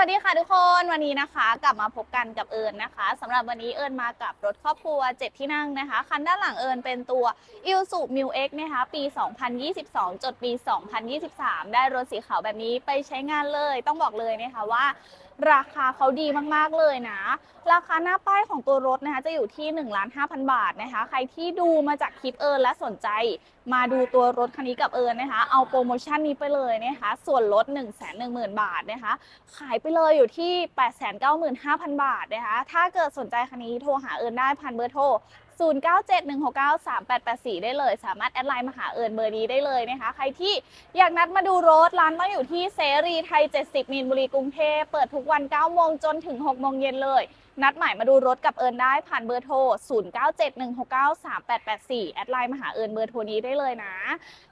วัสดีค่ะทุกคนวันนี้นะคะกลับมาพบกันกับเอิญนะคะสำหรับวันนี้เอิญมากับรถครอบครัว 7 ที่นั่งนะคะ คันด้านหลังเอิญเป็นตัว i l s u m i l X นะคะปี 2022 จดปี 2023 ได้รถสีขาวแบบนี้ไปใช้งานเลย ต้องบอกเลยนะคะว่า ราคาเขาดีมากๆเลยนะ ราคาหน้าป้ายของตัวรถนะคะจะอยู่ที่1 5 0 0 0บาทนะคะ ใครที่ดูมาจากคลิปเอิญและสนใจ มาดูตัวรถคันนี้กับเอิญนะคะ เอาโปรโมชั่นนี้ไปเลยนะคะ ส่วนลด1 1 0 0 0 0 บาทนะคะ ขายไปเลยอยู่ที่ 895,000 บาทนะคะ ถ้าเกิดสนใจคันนี้โทรหาเอิญได้พันเบอร์โทร 0971693884 ได้เลย สามารถแอดไลน์มาหาเอิญเบอร์นี้ได้เลยนะคะ ใครที่อยากนัดมาดูรถร้านต้องอยู่ที่เสรีไทย 70 มีนบุรีกรุงเทพเปิดทุกวัน 9 โมงจนถึง 6 โมงเย็นเลย นัดหมายมาดูรถกับเอิญได้ผ่านเบอร์โทร 0971693884 แอดไลน์มาหาเอิญเบอร์โทรนี้ได้เลยนะ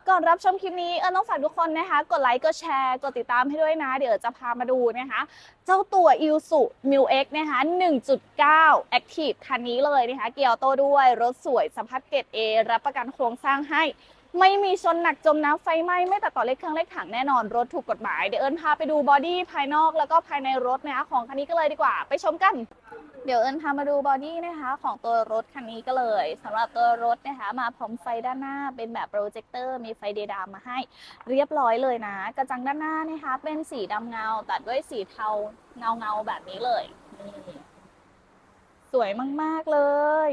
ก่อนรับชมคลิปนี้เอิญต้องฝากทุกคนนะคะ กดไลค์ กดแชร์ กดติดตามให้ด้วยนะ เดี๋ยวจะพามาดูนะคะ เจ้าตัว i l s u m i l X นะคะ 1.9 Active คันนี้เลยนะคะ เกียร์โต้ด้วย รถสวยสัมภาพเกรด A รับประกันโครงสร้างให้ไม่มีชนหนักจมน้ำไฟไหม้ไม่แตัดต่อเล็กเครื่องเล็กถังแน่นอนรถถูกกฎหมาย เดี๋ยวเอิญพาไปดูบอดี้ภายนอกแล้วก็ภายในรถนะคะของคันนี้ก็เลยดีกว่า ไปชมกัน เดี๋ยวเอิญพามาดูบอดี้นะคะของตัวรถคันนี้ก็เลยสำหรับตัวรถนะคะ มาพร้อมไฟด้านหน้าเป็นแบบโปรเจคเตอร์มีไฟเดย์ดำมมาให้เรียบร้อยเลยนะ กระจังด้านหน้านะคะ เป็นสีดำเงาตัดด้วยสีเทาเงาเงาๆแบบนี้เลยนี่สวยมาก ๆ เลย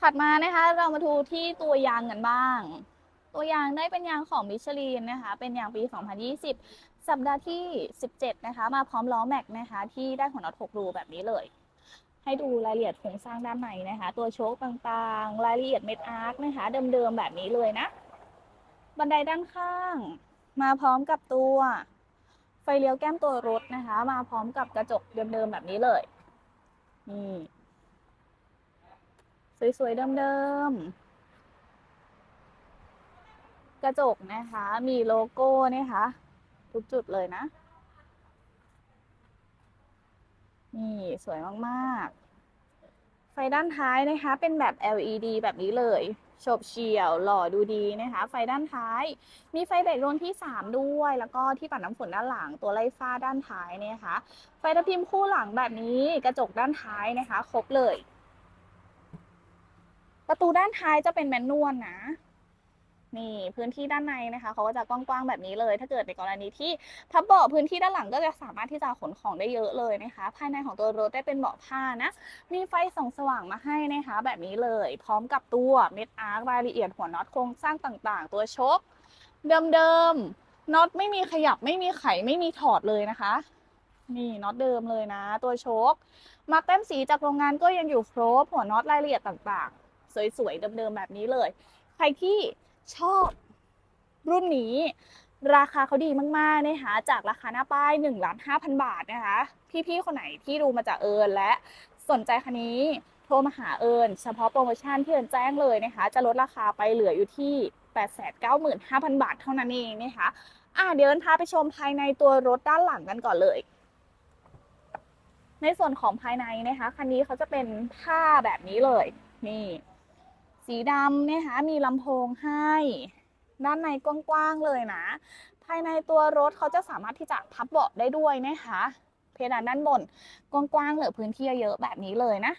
ถัดมานะคะ เรามาดูที่ตัวยางกันบ้าง ตัวยางได้เป็นยางของมิชลินนะคะ เป็นยางปี 2020 สัปดาห์ที่ 17 นะคะ มาพร้อมล้อแม็กนะคะ ที่ได้ของน็อต6รูแบบนี้เลย ให้ดูรายละเอียดโครงสร้างด้านในนะคะ ตัวโชคต่างๆ รายละเอียดเม็ดอาร์คนะคะ เดิมๆ แบบนี้เลยนะ บันไดด้านข้าง มาพร้อมกับตัว ไฟเลี้ยวแก้มตัวรถนะคะ มาพร้อมกับกระจกเดิมๆ แบบนี้เลยนี่สวยๆ เดิมๆ กระจกนะคะ มีโลโก้นะคะ ทุกจุดเลยนะ นี่สวยมากๆ ไฟด้านท้ายนะคะ เป็นแบบ LED แบบนี้เลยโฉบเฉี่ยวหล่อดูดีนะคะ ไฟด้านท้าย มีไฟเบรกรถที่ 3 ด้วย แล้วก็ที่ปัดน้ำฝนด้านหลังตัวไล่ฟ้าด้านท้ายนะคะ ไฟตะพิมพ์คู่หลังแบบนี้กระจกด้านท้ายนะคะ ครบเลย ประตูด้านท้ายจะเป็นแมนนวลนะ นี่พื้นที่ด้านในนะคะเขาก็จะกว้างๆแบบนี้เลย ถ้าเกิดในกรณีที่พับเบาะพื้นที่ด้านหลังก็จะสามารถที่จะขนของได้เยอะเลยนะคะ ภายในของตัวรถได้เป็นเบาะผ้านะมีไฟส่องสว่างมาให้นะคะ แบบนี้เลย พร้อมกับตัวเม็ดอาร์ครายละเอียดหัวน็อตโครงสร้างต่างๆ ตัวชคเดิมๆน็อตไม่มีขยับไม่มีไขไม่มีถอดเลยนะคะนี่น็อตเดิมเลยนะ ตัวโชคมาแต้มสีจากโรงงานก็ยังอยู่ครบหัวน็อตรายละเอียดต่างๆ สวยๆเดิมๆแบบนี้เลย ใครที่ ชอบรุ่นนี้ ราคาเขาดีมากๆนะคะจากราคาหน้าป้าย1ล้าน5,000 บาทนะคะ พี่ๆ คนไหนที่ดูมาจากเอิญและสนใจคันนี้โทรมาหาเอิญเฉพาะโปรโมชั่นที่เอิญแจ้งเลยนะคะ จะลดราคาไปเหลืออยู่ที่ 895,000 บาทเท่านั้นเองนะคะอะเดี๋ยวเอิญพาไปชมภายในตัวรถด้านหลังกันก่อนเลยในส่วนของภายในนะคะ คันนี้เขาจะเป็นผ้าแบบนี้เลย นี่ สีดำนะคะ มีลำโพงให้ ด้านในกว้างๆเลยนะ ภายในตัวรถเขาจะสามารถที่จะพับเบาะได้ด้วยนะคะ เพดานด้านบนกว้างๆเหลือพื้นที่เยอะแบบนี้เลยนะ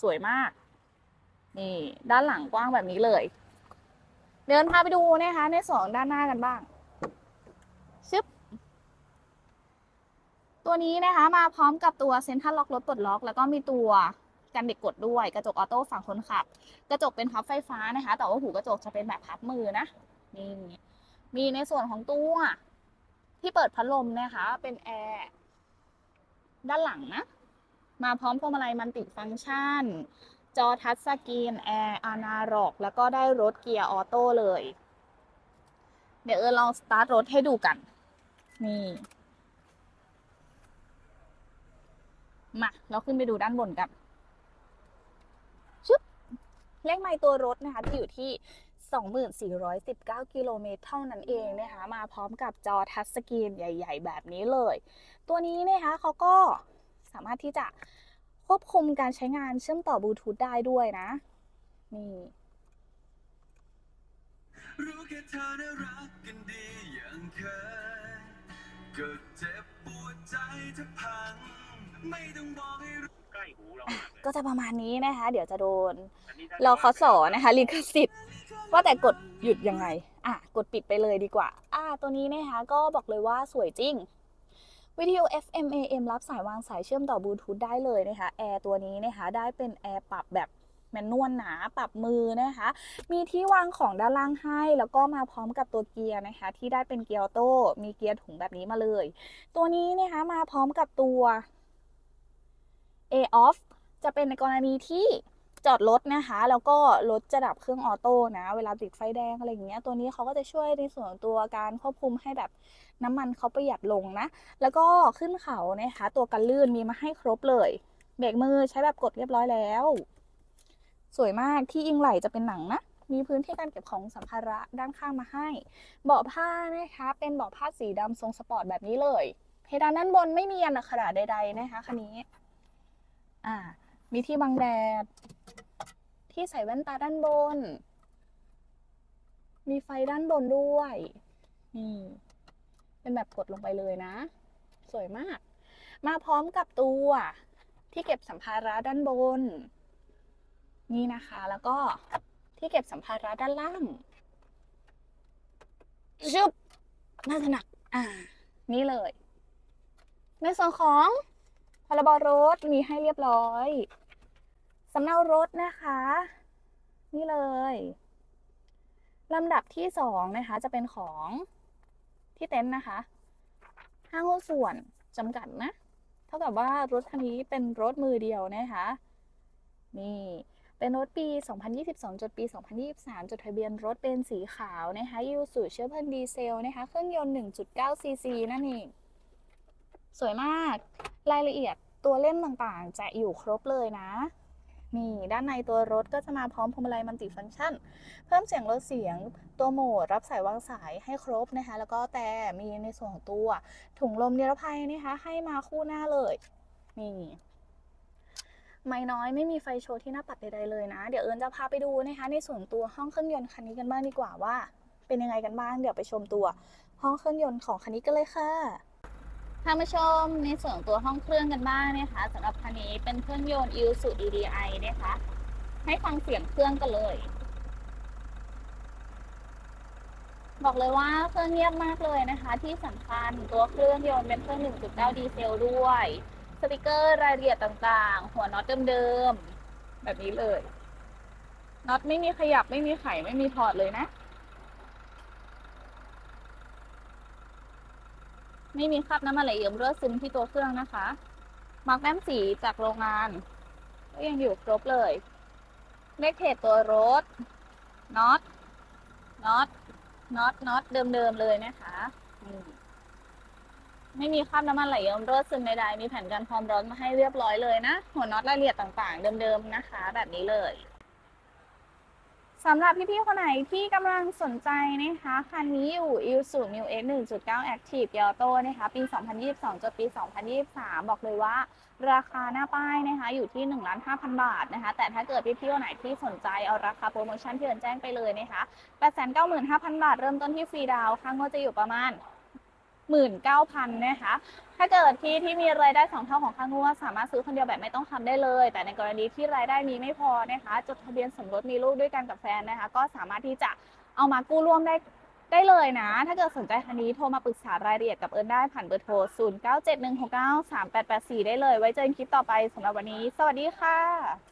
สวยมาก นี่ด้านหลังกว้างแบบนี้เลย เดินพาไปดูนะคะ ในสองด้านหน้ากันบ้างชึบตัวนี้นะคะมาพร้อมกับตัวเซ็นทรัลล็อกรถปลดล็อก แล้วก็มีตัว กันเด็กกดด้วย กระจกออโต้ฝั่งคนขับ กระจกเป็นพับไฟฟ้านะคะ แต่ว่าหูกระจกจะเป็นแบบพับมือนะนี่มีในส่วนของตัวที่เปิดพัดลมนะคะ เป็นแอร์ด้านหลังนะ มาพร้อมพวงมาลัยมันติฟังก์ชัน จอทัชสกรีนแอร์อานาร็อก แล้วก็ได้รถเกียร์ออโต้เลย เดี๋ยวเออลองสตาร์ทรถให้ดูกัน นี่ มา เราขึ้นไปดูด้านบนกัน เลขไมล์ตัวรถนะคะจะอยู่ที่2419 กิโลเมตรเท่านั้นเองนะคะ มาพร้อมกับจอทัชสกรีนใหญ่ ๆ แบบนี้เลย ตัวนี้นะคะเขาก็สามารถที่จะควบคุมการใช้งานเชื่อมต่อบลูทูธได้ด้วยนะ นี่รู้แค่เธอน่ารักกันดีอย่างเคยก็เจ็บปวดใจถ้าพัง ไม่ต้องบอกให้รู้ ล้หูเรามากเลยก็จะประมาณนี้นะคะ เดี๋ยวจะโดนอันนี้ถ้รอคสนะคะลิขสิทธิ์ว่าแต่กดหยุดยังไง อะ กดปิดไปเลยดีกว่า อะตัวนี้นะคะ ก็บอกเลยว่าสวยจริง วิทยุ FM AM รับสายวางสายเชื่อมต่อบลูทูธได้เลยนะคะแอร์ตัวนี้นะคะ ได้เป็นแอร์ปรับแบบแมนนวลหนาปรับมือนะคะ มีที่วางของด้านล่างให้ แล้วก็มาพร้อมกับตัวเกียร์นะคะ ที่ได้เป็นเกียร์ออโต้มีเกียร์ถุงแบบนี้มาเลย ตัวนี้นะคะมาพร้อมกับตัว A off จะเป็นในกรณีที่จอดรถนะคะ แล้วก็รถจะดับเครื่องออโต้นะ เวลาติดไฟแดงอะไรอย่างเงี้ย ตัวนี้เขาก็จะช่วยในส่วนตัวการควบคุมให้แบบน้ำมันเขาประหยัดลงนะ แล้วก็ขึ้นเขานะคะ ตัวกันลื่นมีมาให้ครบเลย เบรกมือใช้แบบกดเรียบร้อยแล้ว สวยมากที่อิงไหลจะเป็นหนังนะ มีพื้นที่การเก็บของสัมภาระด้านข้างมาให้ เบาะผ้านะคะ เป็นเบาะผ้าสีดำทรงสปอร์ตแบบนี้เลย เพดานด้านบนไม่มียันอักขระใด ๆ นะคะคันนี้ อ่า มีที่บังแดด ที่ใส่แว่นตาด้านบน มีไฟด้านบนด้วย นี่ เป็นแบบกดลงไปเลยนะ สวยมาก มาพร้อมกับตัวที่เก็บสัมภาระด้านบน นี่นะคะ แล้วก็ที่เก็บสัมภาระด้านล่างชึบน่าจะหนัก อ่า นี่เลย ในส่วนของ รบรถมีให้เรียบร้อยสำเนารถนะคะ นี่เลยลำดับที่สองนะคะจะเป็นของที่เต็นท์นะคะ ห้างหุ้นส่วนจำกัดนะ เท่ากับว่ารถคันนี้เป็นรถมือเดียวนะคะ นี่เป็นรถปี 2022 จดปี 2023 จดทะเบียนรถเป็นสีขาวนะคะยูสูเชื้อเพลิงดีเซลนะคะ เครื่องยนต์ 1.9 ซีซีนั่นเอง สวยมาก รายละเอียด ตัวเล่มต่างๆ จะอยู่ครบเลยนะ นี่ด้านในตัวรถก็จะมาพร้อมพวงมาลัยมัลติฟังก์ชัน เพิ่มเสียงลดเสียงตัวโหมด รับสายวางสายให้ครบนะคะ แล้วก็แต่มีในส่วนของตัวถุงลมนิรภัยนะคะ ให้มาคู่หน้าเลย นี่ไม่น้อยไม่มีไฟโชว์ที่หน้าปัดใดๆเลยนะ เดี๋ยวเอิญจะพาไปดูนะคะในส่วนตัวห้องเครื่องยนต์คันนี้กันบ้างดีกว่าว่า เป็นยังไงกันบ้างเดี๋ยวไปชมตัว ห้องเครื่องยนต์ของคันนี้กันเลยค่ะ พามาชมในส่วนของตัวห้องเครื่องกันบ้างนะคะสำหรับคันนี้เป็นเครื่องยนต์ Isuzu EDI นะคะ ให้ฟังเสียงเครื่องกันเลย บอกเลยว่าเครื่องเงียบมากเลยนะคะ ที่สำคัญตัวเครื่องยนต์เป็นเครื่อง 1.9 ดีเซลด้วย สติกเกอร์รายละเอียดต่างๆ หัวน็อตเดิมๆ แบบนี้เลยน็อตไม่มีขยับไม่มีไขไม่มีถอดเลยนะ ไม่มีคราบน้ำมันไหลเยิ้มรั่วซึมที่ตัวเครื่องนะคะมาร์กแต้มสีจากโรงงานก็ยังอยู่ครบเลยเลขเทจตัวรถน็อตน็อตน็อตน็อตเดิมๆเลยนะคะไม่มีคราบน้ำมันไหลเยิ้มรั่วซึมใดๆมีแผ่นกันความร้อนมาให้เรียบร้อยเลยนะ หัวน็อตรายละเอียดต่างๆ เดิมๆนะคะ แบบนี้เลย สำหรับพี่ๆคนไหนที่กำลังสนใจนะคะ คันนี้อยู่ Isuzu New X 1.9 Active Yalto นะคะ ปี 2022 จนปี 2023 บอกเลยว่าราคาหน้าป้ายนะคะอยู่ที่ 1 5 0 0 0 บาทนะคะ แต่ถ้าเกิดพี่ๆคนไหนที่สนใจเอาราคาโปรโมชั่นที่เอิญแจ้งไปเลยนะคะ 895,000 บาท เริ่มต้นที่ฟรีดาวน์ค่างก็จะอยู่ประมาณ 19,000นะคะถ้าเกิดที่ที่มีรายได้สองเท่าของค่างวดสามารถซื้อคนเดียวแบบไม่ต้องทำได้เลย แต่ในกรณีที่รายได้มีไม่พอนะคะจดทะเบียนสมรสมีลูกด้วยกันกับแฟนนะคะ ก็สามารถที่จะเอามากู้ร่วมได้ได้เลยนะ ถ้าเกิดสนใจคันนี้โทรมาปรึกษารายละเอียดกับเอิญได้ผ่านเบอร์โทร 0971693884 ได้เลย ไว้เจอกันคลิปต่อไปสำหรับวันนี้ สวัสดีค่ะ